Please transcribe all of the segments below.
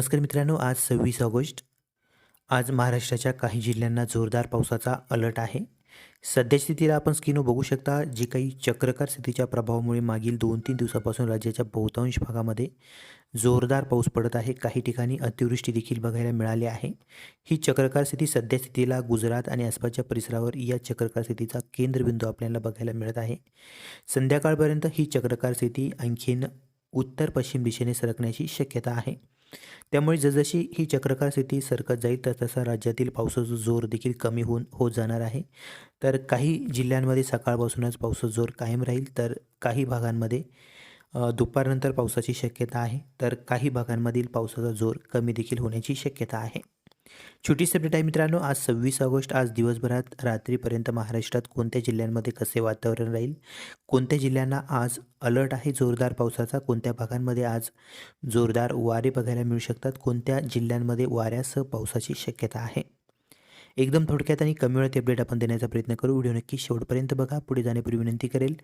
नमस्कार मित्रांनो आज सव्वीस ऑगस्ट. आज महाराष्ट्राच्या काही जिल्ह्यांना जोरदार पावसाचा अलर्ट आहे. सध्या स्थितीला आपण स्क्रीनवर बघू शकता जी काही चक्रकार स्थितीच्या प्रभावामुळे मागील दोन तीन दिवसापासून राज्याच्या बहुतांश भागामध्ये जोरदार पाऊस पडत आहे. काही ठिकाणी अतिवृष्टी देखील बघायला मिळाली आहे. ही चक्रकार स्थिती सध्या स्थितीला गुजरात आणि आसपासच्या परिसरावर या चक्रकार स्थितीचा केंद्रबिंदू आपल्याला बघायला मिळत आहे. संध्याकाळपर्यंत ही चक्रकार स्थिती आणखीन उत्तर पश्चिम दिशेने सरकण्याची शक्यता आहे. त्यामुळे जसजशी ही चक्रकार स्थिती सरकत जाईल तर तसा राज्यातील पावसाचा जोर देखील कमी होऊन होत जाणार आहे. तर काही जिल्ह्यांमध्ये सकाळपासूनच पावसाचा जोर कायम राहील तर काही भागांमध्ये दुपारनंतर पावसाची शक्यता आहे. तर काही भागांमधील पावसाचा जोर कमी देखील होण्याची शक्यता आहे. छोटी अपडेट आहे मित्रांनो आज सव्वीस ऑगस्ट आज दिवसभरात रात्रीपर्यंत महाराष्ट्रात कोणत्या जिल्ह्यांमध्ये कसे वातावरण राहील? कोणत्या जिल्ह्यांना आज अलर्ट आहे जोरदार पावसाचा? कोणत्या भागांमध्ये आज जोरदार वारे बघायला मिळू शकतात? कोणत्या जिल्ह्यांमध्ये वाऱ्यासह पावसाची शक्यता आहे? एकदम थोडक्यात आणि कमी वेळात अपडेट आपण देण्याचा प्रयत्न करू. व्हिडिओ नक्की शेवटपर्यंत बघा. पुढे जाण्यापूर्वी विनंती करेल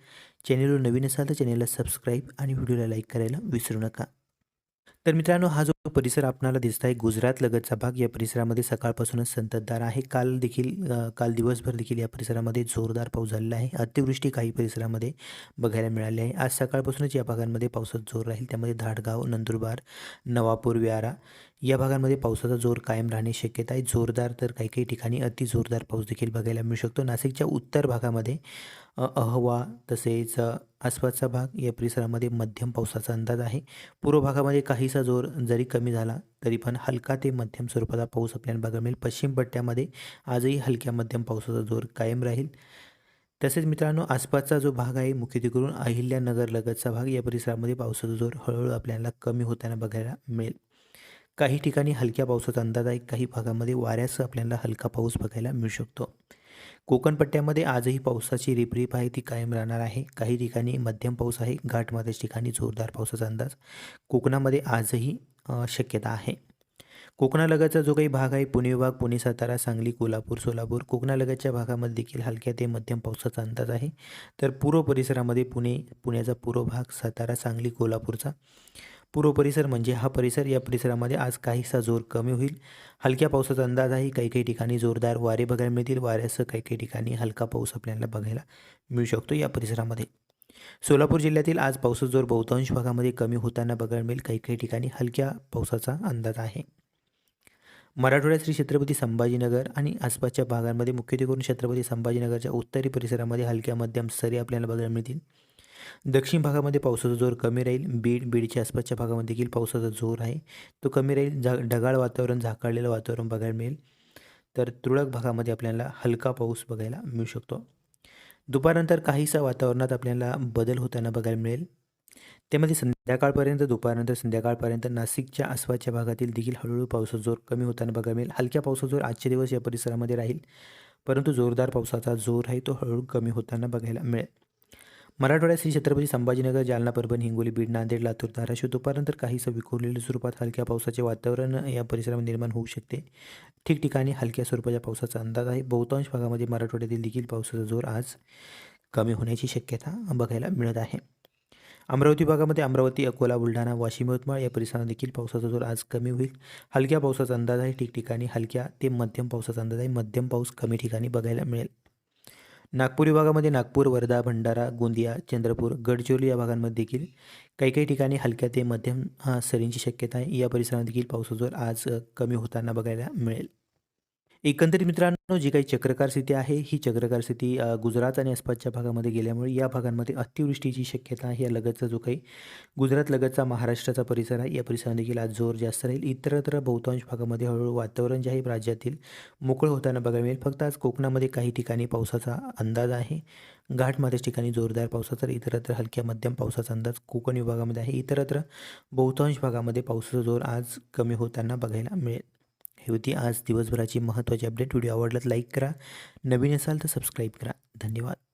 चॅनेलवर नवीन असाल तर चॅनेलला सबस्क्राईब आणि व्हिडिओला लाईक करायला विसरू नका. तर मित्रांनो हा जो परिसर आपणाला दिसत आहे गुजरात लगतचा भाग या परिसरामध्ये सकाळपासूनच संततधार आहे. काल देखील काल दिवसभर देखील या परिसरामध्ये जोरदार पाऊस झालेला आहे. अतिवृष्टी काही परिसरामध्ये बघायला मिळाली आहे. आज सकाळपासूनच या भागांमध्ये पावसाचा जोर राहील. त्यामध्ये धाडगाव नंदुरबार नवापूर व्यारा या भागांमध्ये पावसाचा जोर कायम राहण्याची शक्यता आहे. जोरदार तर काही काही ठिकाणी अति जोरदार पाऊस देखील बघायला मिळू शकतो. नाशिकच्या उत्तर भागामध्ये अहवा तसेच आसपासचा भाग या परिसरामध्ये मध्यम पावसाचा अंदाज आहे. पूर्व भागामध्ये काही काहीसा जोर जरी कमी झाला तरी पण हलका ते मध्यम स्वरूपाचा पाऊस आपल्याला बघायला मिळेल पश्चिम पट्ट्यामध्ये आजही हलक्या मध्यम पावसाचा जोर कायम राहील. तसेच मित्रांनो आसपासचा जो भाग आहे मुख्यत्वे करून अहिल्यानगर लगतचा भाग या परिसरामध्ये पावसाचा जोर हळूहळू आपल्याला कमी होताना बघायला मिळेल. काही ठिकाणी हलक्या पावसाचा अंदाज आहे काही भागामध्ये वाऱ्यासह आपल्याला हलका पाऊस बघायला मिळू शकतो. कोकणपट्ट्यामध्ये आजही पावसाची रिपरिप आहे ती कायम राहणार आहे. काही ठिकाणी मध्यम पाऊस आहे घाटमाथ्याच्या ठिकाणी जोरदार पावसाचा अंदाज. कोकणामध्ये आजही शक्यता आहे. कोकणालगतचा जो काही भाग आहे पुणे विभाग पुणे सातारा सांगली कोल्हापूर सोलापूर कोकणालगतच्या भागामध्ये देखील हलक्या ते मध्यम पावसाचा अंदाज आहे. तर पूर्व परिसरामध्ये पुणे पुण्याचा पूर्व भाग सातारा सांगली कोल्हापूरचा. पूर्व परिसर म्हणजे हा परिसर या परिसरामध्ये आज काहीसा जोर कमी होईल. हलक्या पावसाचा अंदाज आहे काही काही ठिकाणी जोरदार वारे बघायला मिळतील. वाऱ्यासह काही काही ठिकाणी हलका पाऊस आपल्याला बघायला मिळू शकतो या परिसरामध्ये. सोलापूर जिल्ह्यातील आज पावसाचा जोर बहुतांश भागामध्ये कमी होताना बघायला मिळेल. काही काही ठिकाणी हलक्या पावसाचा अंदाज आहे. मराठवाड्यात श्री छत्रपती संभाजीनगर आणि आसपासच्या भागांमध्ये मुख्यत्वे करून छत्रपती संभाजीनगरच्या उत्तरी परिसरामध्ये हलक्या मध्यम सरी आपल्याला बघायला मिळतील. दक्षिण भागामध्ये पावसाचा जोर कमी राहील. बीड बीडच्या आसपासच्या भागामध्ये देखील पावसाचा जोर आहे. तो कमी राहील. झा ढगाळ वातावरण झाकाळलेलं वातावरण बघायला मिळेल. तर तुरळक भागामध्ये आपल्याला हलका पाऊस बघायला मिळू शकतो. दुपारनंतर काहीसा वातावरणात आपल्याला बदल होताना बघायला मिळेल. त्यामध्ये संध्याकाळपर्यंत दुपारनंतर संध्याकाळपर्यंत नाशिकच्या आसपासच्या भागातील देखील हळूहळू पावसाचा जोर कमी होताना बघायला मिळेल. हलक्या पावसाचा जोर आजचे दिवस या परिसरामध्ये राहील. परंतु जोरदार पावसाचा जोर आहे तो हळूहळू कमी होताना बघायला मिळेल. मराठवाड्यात श्री छत्रपती संभाजीनगर जालना परभणी हिंगोली बीड नांदेड लातूर धाराशिव दुपारनंतर काहीसं विखुरलेल्या स्वरूपात हलक्या पावसाचे वातावरण या परिसरामध्ये निर्माण होऊ शकते. ठिकठिकाणी हलक्या स्वरूपाच्या पावसाचा अंदाज आहे. बहुतांश भागामध्ये मराठवाड्यातील देखील पावसाचा जोर आज कमी होण्याची शक्यता बघायला मिळत आहे. अमरावती भागामध्ये अमरावती अकोला बुलढाणा वाशिम यवतमाळ या परिसरात देखील पावसाचा जोर आज कमी होईल. हलक्या पावसाचा अंदाज आहे. ठिकठिकाणी हलक्या ते मध्यम पावसाचा अंदाज आहे. मध्यम पाऊस कमी ठिकाणी बघायला मिळेल. नागपूर विभागामध्ये नागपूर वर्धा भंडारा गोंदिया चंद्रपूर गडचिरोली या भागांमध्ये देखील काही काही ठिकाणी हलक्या ते मध्यम सरींची शक्यता आहे. या परिसरात देखील पावसाचा जोर आज कमी होताना बघायला मिळेल. एकंदरीत मित्रांनो जी काही चक्रकार स्थिती आहे ही चक्रकार स्थिती गुजरात आणि आसपासच्या भागामध्ये गेल्यामुळे या भागांमध्ये अतिवृष्टीची शक्यता आहे. या लगतचा जो काही गुजरात लगतचा महाराष्ट्राचा परिसर आहे या परिसरामध्ये देखील आज जोर जास्त राहील. इतरत्र बहुतांश भागामध्ये हळूहळू वातावरण जे आहे राज्यातील मोकळं होताना बघायला मिळेल. फक्त आज कोकणामध्ये काही ठिकाणी पावसाचा अंदाज आहे. घाटमाथ्याच्या ठिकाणी जोरदार पावसाचा तर इतरत्र हलक्या मध्यम पावसाचा अंदाज कोकण विभागामध्ये आहे. इतरत्र बहुतांश भागामध्ये पावसाचा जोर आज कमी होताना बघायला मिळेल. हे होती आज दिवसभराची महत्त्वाची अपडेट व्हिडिओ आवडलात लाईक करा. नवीन असाल तर सबस्क्राईब करा. धन्यवाद.